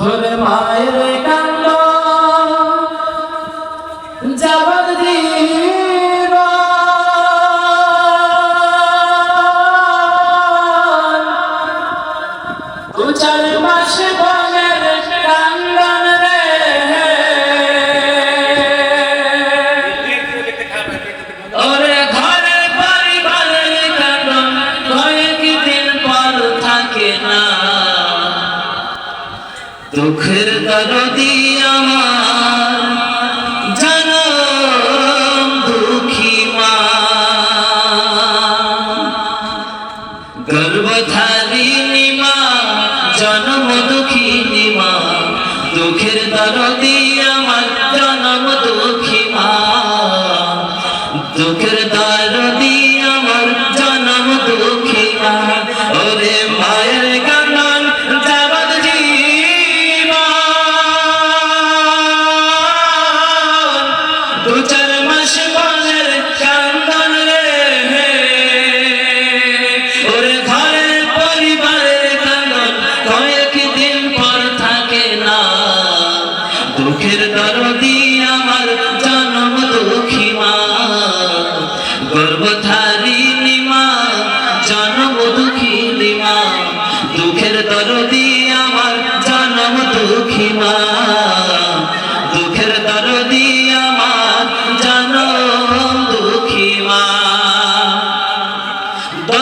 ওরে মায়ের কান্দ জবাব দু চার মাস দুঃখের দরদি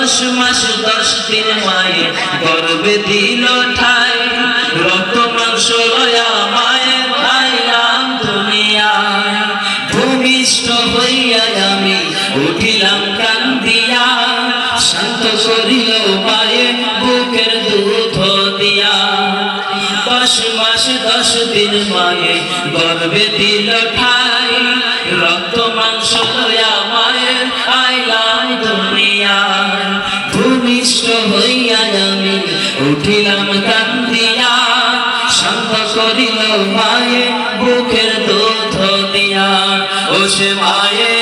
দশ মাস, দশ দিন মায়ে গর্বে দিল ঠাই। রক্ত, মাংস লয়া মায়ের খাইলাম দুনিয়ায়। ভূমিষ্ঠ হইয়া আমি উঠিলাম কান্দিয়া শান্ত করিল মায়ে বুকের দুধ দিয়া। দশ মাস, দশ দিন মায়ে গর্বে দিল ঠাই। করিল মায়ে বুকের দুধ দিয়া। ও সে মায়ের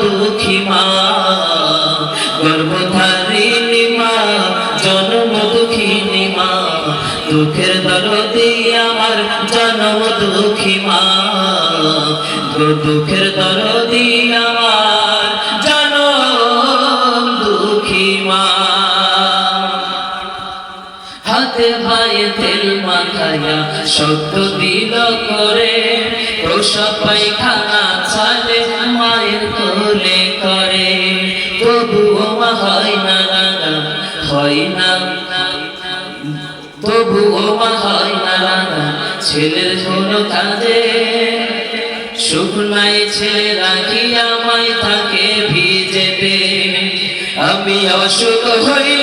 দুঃখী মা, গর্ভধারিণী মা জনম দুঃখিনী মা, দুঃখের দরদি আমার জন্ম দুঃখী মা, দুঃখের দরদি আমার হাতে ভাইয়ে তেল মাখাইয়া। সত্য দিল করে প্রসব পায়খানা ছালে মায়ের কোলে করে। তবুও মা হয় না রাঙা হয় না। তবুও মা হয় না রাঙা ছেলের কাজে সুখ নাই ছেলে রাখি আমায় থাকে ভিজেতে আমি অসুখ হইলে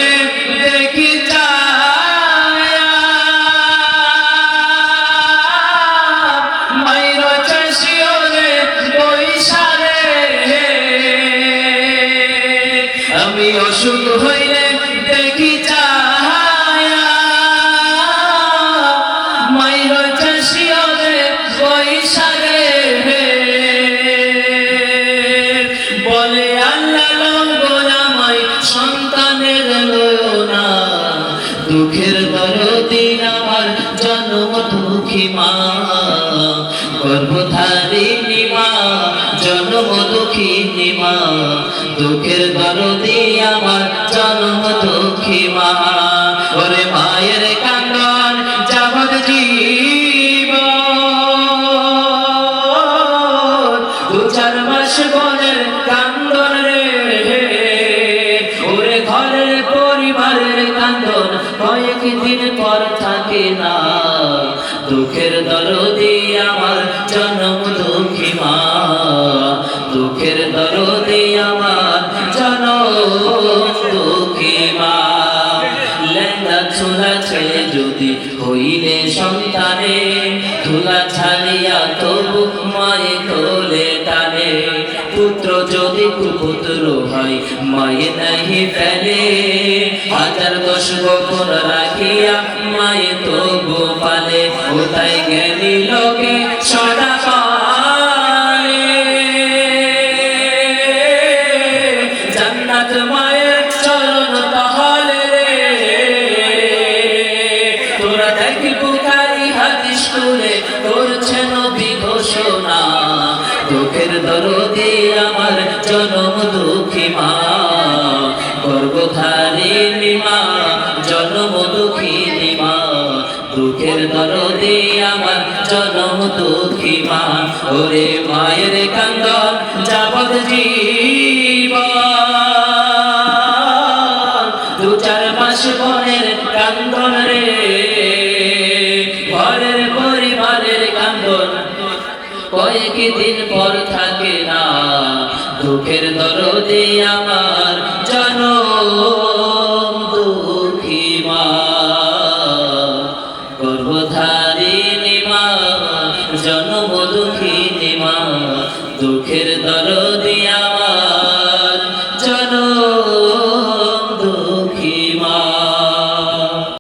দরদিন আমার জন্ম দুঃখী মা। গর্ভধারিণী মা, জন্ম দুঃখিনী মা। দুঃখের দরদি আমার জন্ম দুঃখী মা। পর থাকে না। দুঃখের দরদি আমার জনম দুঃখী মা। দুঃখের দরদি আমার জনম দুঃখী মা। চুলাছে যদি হইলে সন্তানে তুলা ছাড়িয়া তবু মায়ে তোলে। পুত্র যদি কুপুত্র হয়, মায়ে নাহি ফেলে। হাজার দশ গোপন রাখিয়া মায়ে তো গোপালে, কোথায় জ্ঞানী লোকে দরদে আমার জনম দুঃখী মা। গর্ভধারিণী মা, জনম দুঃখিনী মা। দুঃখের দরদে আমার জনম দুঃখী মা। ওরে মায়ের কান্দন যাবত জীবন। দু চার মাস বনের কান্দন কয়েক দিন পর থাকে না। দুঃখের দরদে আমার জন